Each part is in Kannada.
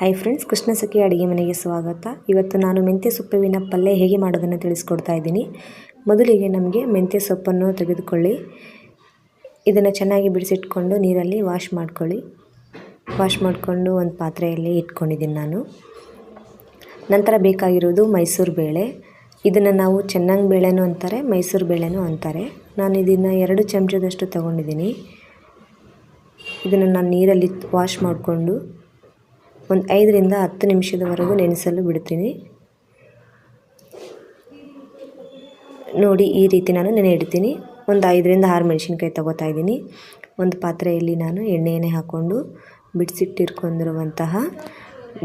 ಹಾಯ್ ಫ್ರೆಂಡ್ಸ್ ಕೃಷ್ಣ ಸಖಿ ಅಡುಗೆ ಮನೆಗೆ ಸ್ವಾಗತ. ಇವತ್ತು ನಾನು ಮೆಂತ್ಯ ಸೊಪ್ಪಿನ ಪಲ್ಯ ಹೇಗೆ ಮಾಡೋದನ್ನು ತಿಳಿಸ್ಕೊಡ್ತಾ ಇದ್ದೀನಿ. ಮೊದಲಿಗೆ ನಮಗೆ ಮೆಂತ್ಯ ಸೊಪ್ಪನ್ನು ತೆಗೆದುಕೊಳ್ಳಿ. ಇದನ್ನು ಚೆನ್ನಾಗಿ ಬಿಡಿಸಿಟ್ಕೊಂಡು ನೀರಲ್ಲಿ ವಾಶ್ ಮಾಡ್ಕೊಳ್ಳಿ. ವಾಶ್ ಮಾಡಿಕೊಂಡು ಒಂದು ಪಾತ್ರೆಯಲ್ಲಿ ಇಟ್ಕೊಂಡಿದ್ದೀನಿ ನಾನು. ನಂತರ ಬೇಕಾಗಿರೋದು ಮೈಸೂರು ಬೇಳೆ. ಇದನ್ನು ನಾವು ಚೆನ್ನಾಗಿ ಬೇಳೆನೂ ಅಂತಾರೆ, ಮೈಸೂರು ಬೇಳೆನೂ ಅಂತಾರೆ. ನಾನು ಇದನ್ನು ಎರಡು ಚಮಚದಷ್ಟು ತಗೊಂಡಿದ್ದೀನಿ. ಇದನ್ನು ನಾನು ನೀರಲ್ಲಿ ವಾಶ್ ಮಾಡಿಕೊಂಡು ಒಂದು ಐದರಿಂದ ಹತ್ತು ನಿಮಿಷದವರೆಗೂ ನೆನೆಸಲು ಬಿಡ್ತೀನಿ. ನೋಡಿ, ಈ ರೀತಿ ನಾನು ನೆನೆ ಇಡ್ತೀನಿ. ಒಂದು ಐದರಿಂದ ಆರು ಮೆಣಸಿನ್ಕಾಯಿ ತೊಗೋತಾ ಇದ್ದೀನಿ. ಒಂದು ಪಾತ್ರೆಯಲ್ಲಿ ನಾನು ಎಣ್ಣೆಯನ್ನೇ ಹಾಕ್ಕೊಂಡು ಬಿಡಿಸಿಟ್ಟಿರ್ಕೊಂಡಿರುವಂತಹ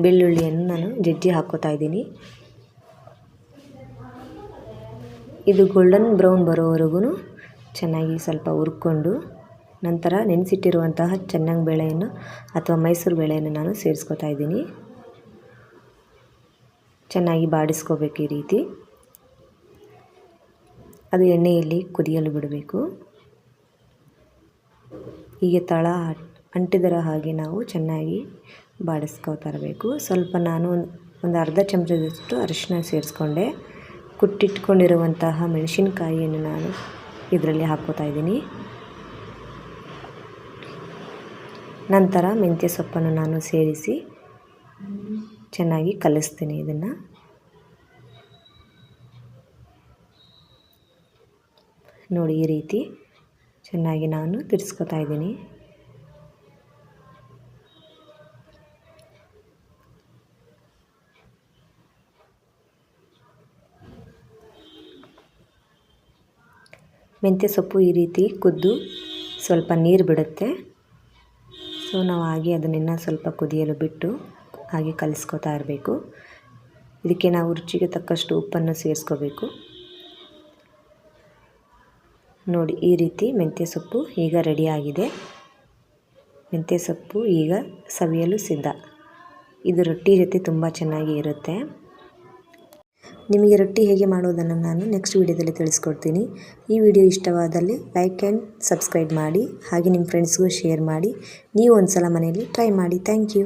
ಬೆಳ್ಳುಳ್ಳಿಯನ್ನು ನಾನು ಜಜ್ಜಿ ಹಾಕೋತಾ ಇದ್ದೀನಿ. ಇದು ಗೋಲ್ಡನ್ ಬ್ರೌನ್ ಬರೋವರೆಗೂ ಚೆನ್ನಾಗಿ ಸ್ವಲ್ಪ ಹುರ್ಕೊಂಡು ನಂತರ ನೆನೆಸಿಟ್ಟಿರುವಂತಹ ಚೆನ್ನಾಗಿ ಬೇಳೆಯನ್ನು ಅಥವಾ ಮೈಸೂರು ಬೇಳೆಯನ್ನು ನಾನು ಸೇರಿಸ್ಕೊತಾ ಇದ್ದೀನಿ. ಚೆನ್ನಾಗಿ ಬಾಡಿಸ್ಕೋಬೇಕು ಈ ರೀತಿ. ಅದು ಎಣ್ಣೆಯಲ್ಲಿ ಕುದಿಯಲು ಬಿಡಬೇಕು. ಹೀಗೆ ತಳ ಅಂಟಿದರ ಹಾಗೆ ನಾವು ಚೆನ್ನಾಗಿ ಬಾಡಿಸ್ಕೋತರಬೇಕು ಸ್ವಲ್ಪ ನಾನು ಒಂದು ಅರ್ಧ ಚಮಚದಷ್ಟು ಅರಿಶಿನ ಸೇರಿಸ್ಕೊಂಡೆ. ಕುಟ್ಟಿಟ್ಕೊಂಡಿರುವಂತಹ ಮೆಣಸಿನಕಾಯಿಯನ್ನು ನಾನು ಇದರಲ್ಲಿ ಹಾಕ್ಕೋತಾ ಇದ್ದೀನಿ. ನಂತರ ಮೆಂತ್ಯ ಸೊಪ್ಪನ್ನು ನಾನು ಸೇರಿಸಿ ಚೆನ್ನಾಗಿ ಕಲಿಸ್ತೀನಿ ಇದನ್ನು. ನೋಡಿ ಈ ರೀತಿ ಚೆನ್ನಾಗಿ ನಾನು ತಿರ್ಸ್ಕೊತಾ ಇದ್ದೀನಿ. ಮೆಂತ್ಯ ಸೊಪ್ಪು ಈ ರೀತಿ ಕುದ್ದು ಸ್ವಲ್ಪ ನೀರು ಬಿಡುತ್ತೆ. ಸೊ ನಾವು ಹಾಗೆ ಅದನ್ನು ಸ್ವಲ್ಪ ಕುದಿಯಲು ಬಿಟ್ಟು ಹಾಗೆ ಕಲಿಸ್ಕೊತಾ ಇರಬೇಕು. ಇದಕ್ಕೆ ನಾವು ರುಚಿಗೆ ತಕ್ಕಷ್ಟು ಉಪ್ಪನ್ನು ಸೇರಿಸ್ಕೋಬೇಕು. ನೋಡಿ, ಈ ರೀತಿ ಮೆಂತ್ಯ ಸೊಪ್ಪು ಈಗ ರೆಡಿಯಾಗಿದೆ ಮೆಂತ್ಯ ಸೊಪ್ಪು ಈಗ ಸವಿಯಲು ಸಿದ್ಧ. ಇದು ರೊಟ್ಟಿ ಜೊತೆ ತುಂಬ ಚೆನ್ನಾಗಿ ಇರುತ್ತೆ. ನಿಮಗೆ ರೊಟ್ಟಿ ಹೇಗೆ ಮಾಡೋದನ್ನು ನಾನು ನೆಕ್ಸ್ಟ್ ವೀಡಿಯೋದಲ್ಲಿ ತಿಳಿಸ್ಕೊಡ್ತೀನಿ. ಈ ವಿಡಿಯೋ ಇಷ್ಟವಾದಲ್ಲಿ ಲೈಕ್ ಆ್ಯಂಡ್ ಸಬ್ಸ್ಕ್ರೈಬ್ ಮಾಡಿ, ಹಾಗೆ ನಿಮ್ಮ ಫ್ರೆಂಡ್ಸ್ಗೂ ಶೇರ್ ಮಾಡಿ. ನೀವು ಒಂದು ಸಲ ಮನೆಯಲ್ಲಿ ಟ್ರೈ ಮಾಡಿ. Thank you